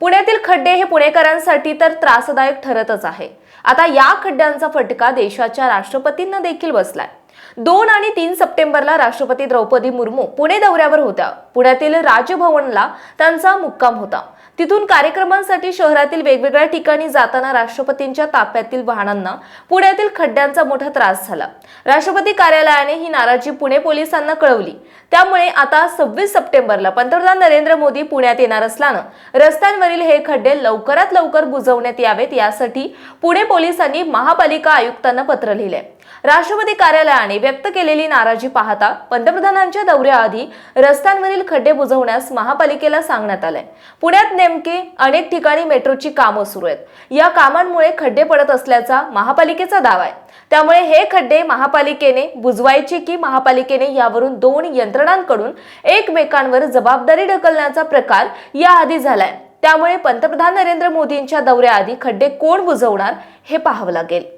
पुण्यातील खड्डे हे पुणेकरांसाठी तर त्रासदायक ठरतच आहे. आता या खड्ड्यांचा फटका देशाच्या राष्ट्रपतींना देखील बसलाय. दोन आणि तीन सप्टेंबरला राष्ट्रपती द्रौपदी मुर्मू पुणे दौऱ्यावर होत्या. पुण्यातील राजभवनला त्यांचा मुक्काम होता. तिथून कार्यक्रमांसाठी शहरातील वेगवेगळ्या ठिकाणी जाताना राष्ट्रपतींच्या ताफ्यातील वाहनांना पुण्यातील खड्ड्यांचा मोठा त्रास झाला. राष्ट्रपती कार्यालयाने ही नाराजी पुणे पोलिसांना कळवली. त्यामुळे आता सव्वीस सप्टेंबरला पंतप्रधान नरेंद्र मोदी पुण्यात येणार असल्यानं रस्त्यांवरील हे खड्डे लवकरात लवकर बुजवण्यात यावेत यासाठी पुणे पोलिसांनी महापालिका आयुक्तांना पत्र लिहिले. राष्ट्रपती कार्यालयाने व्यक्त केलेली नाराजी पाहता पंतप्रधानांच्या दौऱ्याआधी रस्त्यांवरील खड्डे बुजवण्यास महापालिकेला सांगण्यात आलंय. पुण्यात नेमके अनेक ठिकाणी मेट्रोची कामं सुरू आहेत. या कामांमुळे खड्डे पडत असल्याचा महापालिकेचा दावा आहे. त्यामुळे हे खड्डे महापालिकेने बुजवायचे की महापालिकेने यावरून दोन यंत्रणांकडून एकमेकांवर जबाबदारी ढकलण्याचा प्रकार याआधी झालाय. त्यामुळे पंतप्रधान नरेंद्र मोदींच्या दौऱ्याआधी खड्डे कोण बुजवणार हे पाहावं लागेल.